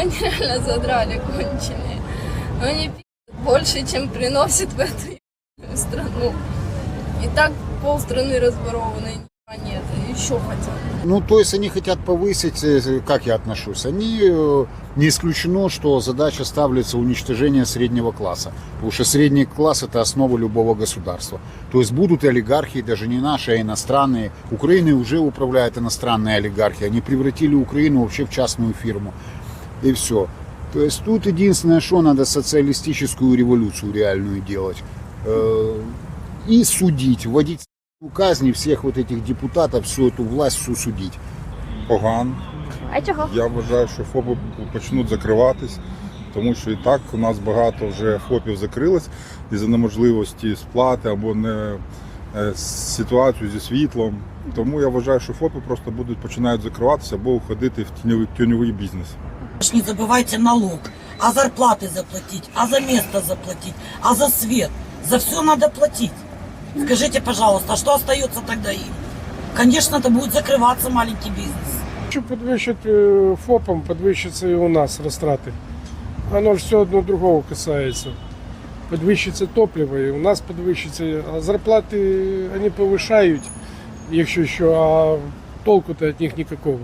они реально задрали конченые. Но они пи***ят больше, чем приносит в эту страну. И так полстраны разворованы, а нет, еще хотят. Ну, то есть они хотят повысить, э, как я отношусь, они, э, не исключено, что задача ставится уничтожение среднего класса. Потому что средний класс это основа любого государства. То есть будут и олигархи, даже не наши, а иностранные. Украиной уже управляют иностранные олигархи. Они превратили Украину вообще в частную фирму. И все. То есть тут единственное, что надо социалистическую революцию реальную делать. Э, И судить, вводить казни всех вот этих депутатов, всю эту власть всю судить. погано. А чого? Я вважаю, що ФОПи почнуть закриватись, тому що і так у нас багато вже ФОПів закрилось із-за неможливості сплати або не е, ситуацію зі світлом. Тому я вважаю, що ФОПи просто будуть починають закриватися або уходити в тіньовий, тіньовий бізнес. Ж Не забывайте налог, а зарплаты заплатить, а за место заплатить, а за свет. За все надо платить. Скажите, пожалуйста, а что остается тогда им? Конечно, это будет закрываться маленький бизнес. Що підвищать е, ФОПам, підвищаться і у нас розтрати. Воно ж все одно другого касається. Підвищиться топливо, і у нас підвищиться, а зарплати вони повишають, якщо що, а толку-то від них ніякого.